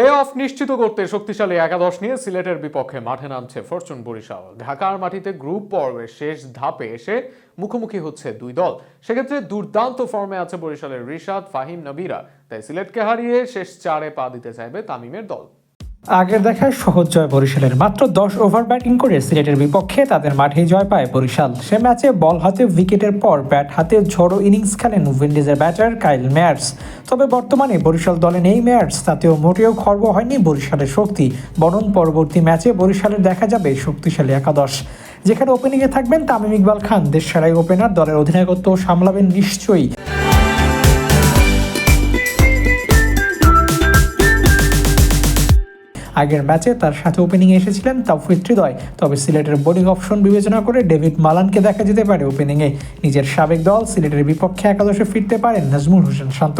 Play of নিশ্চিত করতে শক্তিশালী একাদশ নিয়ে সিলেটের বিপক্ষে মাঠে নামছে ফরচুন বরিশাল। ঢাকার মাটিতে গ্রুপ পর্বের শেষ ধাপে এসে মুখোমুখি হচ্ছে দুই দল। সেক্ষেত্রে দুর্দান্ত ফর্মে আছে বরিশালের রিশাদ, ফাহিম, নবীরা। তাই সিলেটকে হারিয়ে শেষ চারে পা দিতে চাইবে তামিমের দল। আগের দেখায় সহজ জয় বরিশালের। মাত্র দশ ওভার ব্যাটিং করে সিলেটের বিপক্ষে তাদের মাঠে জয় পায় বরিশাল। সে ম্যাচে বল হাতে উইকেটের পর ব্যাট হাতে ঝড়ো ইনিংস খেলেন উইন্ডিজের ব্যাটার কাইল মেয়ার্স তবে বর্তমানে বরিশাল দলে নেই মেয়ার্স তাতেও মোটেও খর্ব হয়নি বরিশালের শক্তি। বরং পরবর্তী ম্যাচে বরিশালের দেখা যাবে শক্তিশালী একাদশ। যেখানে ওপেনিংয়ে থাকবেন তামিম ইকবাল খান। দেশ সেরাই ওপেনার দলের অধিনায়কত্ব সামলাবেন নিশ্চয়ই। আগের ম্যাচে তার সাথে ওপেনিংয়ে এসেছিলেন তাওফিক হৃদয়। তবে সিলেটের বোলিং অপশন বিবেচনা করে ডেভিড মালানকে দেখা যেতে পারে ওপেনিংয়ে নিজের সাবেক দল সিলেটের বিপক্ষে একাদশে ফিরতে পারেন নাজমুল হোসেন শান্ত।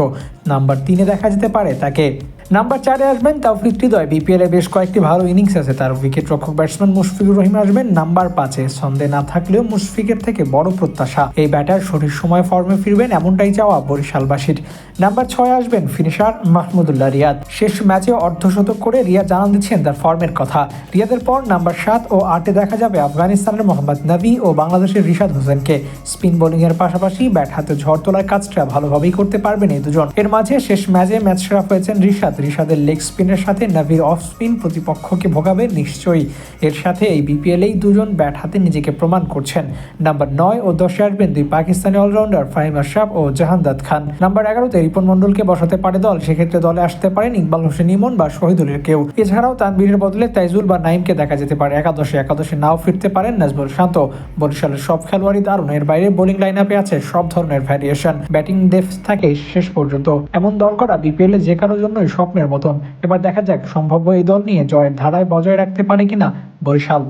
নাম্বার তিনে দেখা যেতে পারে তাকে। নাম্বার চারে আসবেন তাওফিক হৃদয়। বিপিএল বেশ কয়েকটি ভালো ইনিংস আছে। তার উইকেট রক্ষক ব্যাটসম্যান মুশফিকুর রহিম আসবেন নাম্বার পাঁচে। সন্দেহ না থাকলেও মুশফিকের থেকে বড় প্রত্যাশা। এই ব্যাটার সঠিক সময় ফর্মে ফিরবেন এমনটাই চাওয়া বরিশালবাসীর নাম্বার ছয় আসবেন ফিনিশার মাহমুদুল্লাহ রিয়াদ। শেষ ম্যাচে অর্ধশতক করে রিয়াদ জানান দিচ্ছেন তার ফর্মের কথা। রিয়াদের পর নাম্বার সাত ও আটে দেখা যাবে আফগানিস্তানের মোহাম্মদ নবী ও বাংলাদেশের রিশাদ হোসেনকে। স্পিন বোলিংয়ের পাশাপাশি ব্যাট হাতে ঝড় তোলার কাজটা ভালোভাবেই করতে পারবেন এই দুজন। এর মাঝে শেষ ম্যাচে ম্যাচ সেরা হয়েছেন রিশাদ। রিশাদের লেগ স্পিনের সাথে নাভির অফ স্পিন প্রতিপক্ষকে ভোগাবে নিশ্চয়ই। এর সাথে এই বিপিএল এই দুজন ব্যাট হাতে নিজেকে প্রমাণ করছেন। নাম্বার নয় ও দশে আসবেন দুই পাকিস্তানি অলরাউন্ডার ফাহিম আশরাফ ও জাহানদাদ খান। নাম্বার এগারোতে রিপন মন্ডলকে বসাতে পারে দল। সেক্ষেত্রে দলে আসতে পারেন ইকবাল হোসেন ইমন বা শহীদুলের কেউ। এছাড়াও তানবীরের বদলে তাইজুল বা নাইমকে দেখা যেতে পারে। একাদশে একাদশে নাও ফিরতে পারেন নাজবুল শান্ত। বরিশালের সব খেলোয়াড়ই দারুণ। এর বাইরে বোলিং লাইন আপে আছে সব ধরনের ভ্যারিয়েশন ব্যাটিং ডেপথ থাকে শেষ পর্যন্ত। এমন দল করা বিপিএল এ যে কারোর জন্যই স্বপ্নের মতন। এবার দেখা যাক, সম্ভাব্য এই দল নিয়ে জয়ের ধারায় বজায় রাখতে পারে কিনা বরিশাল।